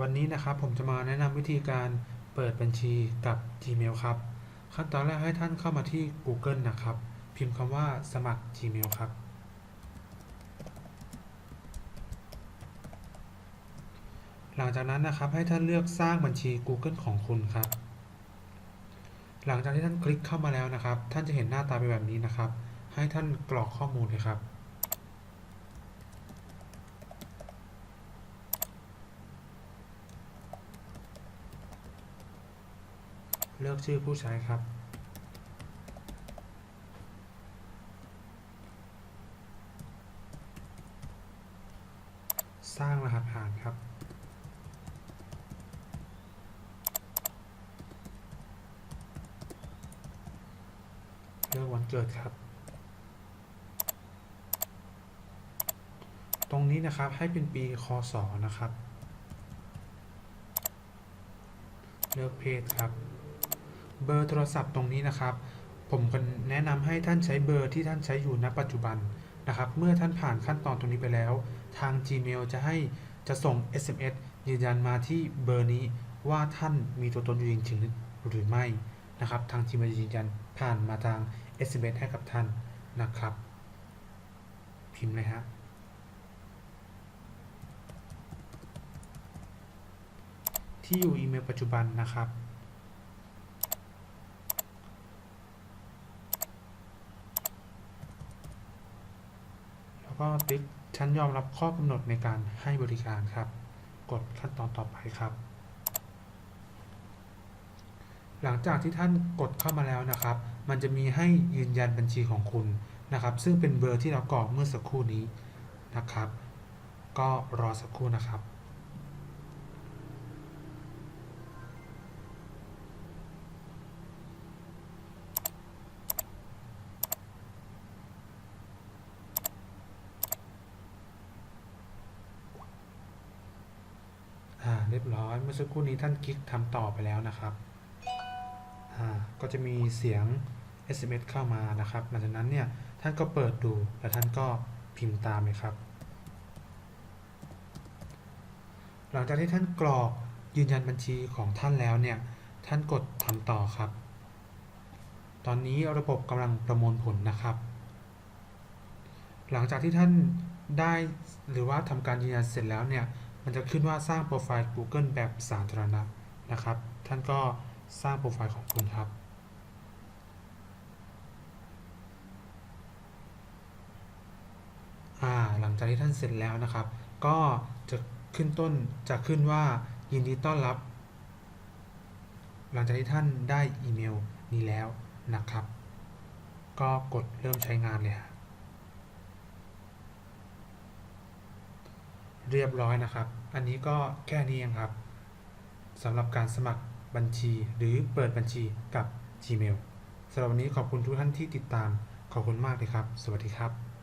วันนี้นะครับผมจะมาแนะนำวิธีการเปิดบัญชีกับ Gmail ครับ ขั้นตอนแรกให้ท่านเข้ามาที่ Google นะครับ พิมพ์คำว่าสมัคร Gmail ครับ หลังจากนั้นนะครับให้ท่านเลือกสร้างบัญชี Google ของคุณครับ หลังจากที่ท่านคลิกเข้ามาแล้วนะครับ ท่านจะเห็นหน้าตาเป็นแบบนี้นะครับ ให้ท่านกรอกข้อมูลเลยครับ เลือกชื่อผู้ใช้ครับ สร้างรหัสผ่านครับ เลือกวันเกิดครับ ตรงนี้นะครับให้เป็นปีคศนะครับ เลือกเพศครับ เบอร์โทรศัพท์ตรงนี้นะครับ ผมก็แนะนำให้ท่านใช้เบอร์ที่ท่านใช้อยู่ณปัจจุบันนะครับ เมื่อท่านผ่านขั้นตอนตรงนี้ไปแล้ว ทาง Gmail จะให้จะส่ง SMS ยืนยันมาที่เบอร์นี้ว่าท่านมีตัวตนอยู่จริงหรือไม่นะครับ ทาง Gmail จะยืนยันผ่านมาทาง SMS ให้กับท่านนะครับ พิมพ์เลยฮะที่อยู่อีเมลปัจจุบันนะครับ แล้วก็ติ๊กฉันยอมรับข้อกำหนดในการให้บริการครับ กดขั้นตอนต่อไปครับ หลังจากที่ท่านกดเข้ามาแล้วนะครับ มันจะมีให้ยืนยันบัญชีของคุณนะครับ ซึ่งเป็นเบอร์ที่เรากรอกเมื่อสักครู่นี้นะครับ ก็รอสักครู่นะครับ อ่าเรียบร้อยเมื่อสักครู่นี้ท่านคลิกทำต่อไปแล้วนะครับอ่าก็จะมีเสียง SMS เข้ามานะครับหลังจากนั้นเนี่ยท่านก็เปิดดูแล้วท่านก็พิมพ์ตามเลยครับ หลังจากที่ท่านกรอกยืนยันบัญชีของท่านแล้วเนี่ยท่านกดทำต่อครับ ตอนนี้ระบบกำลังประมวลผลนะครับ หลังจากที่ท่านได้หรือว่าทำการยืนยันเสร็จแล้วเนี่ย มันจะขึ้นว่าสร้างโปรไฟล์ Google แบบสาธารณะนะครับ ท่านก็สร้างโปรไฟล์ของคุณครับ หลังจากที่ท่านเสร็จแล้วนะครับ ก็จะขึ้นต้นจะขึ้นว่ายินดีต้อนรับ หลังจากที่ท่านได้อีเมลนี้แล้วนะครับ ก็กดเริ่มใช้งานเลยฮะ เรียบร้อยนะครับ อันนี้ก็แค่นี้เองครับสำหรับการสมัครบัญชีหรือเปิดบัญชีกับ Gmail สำหรับวันนี้ขอบคุณทุกท่านที่ติดตาม ขอบคุณมากเลยครับ สวัสดีครับ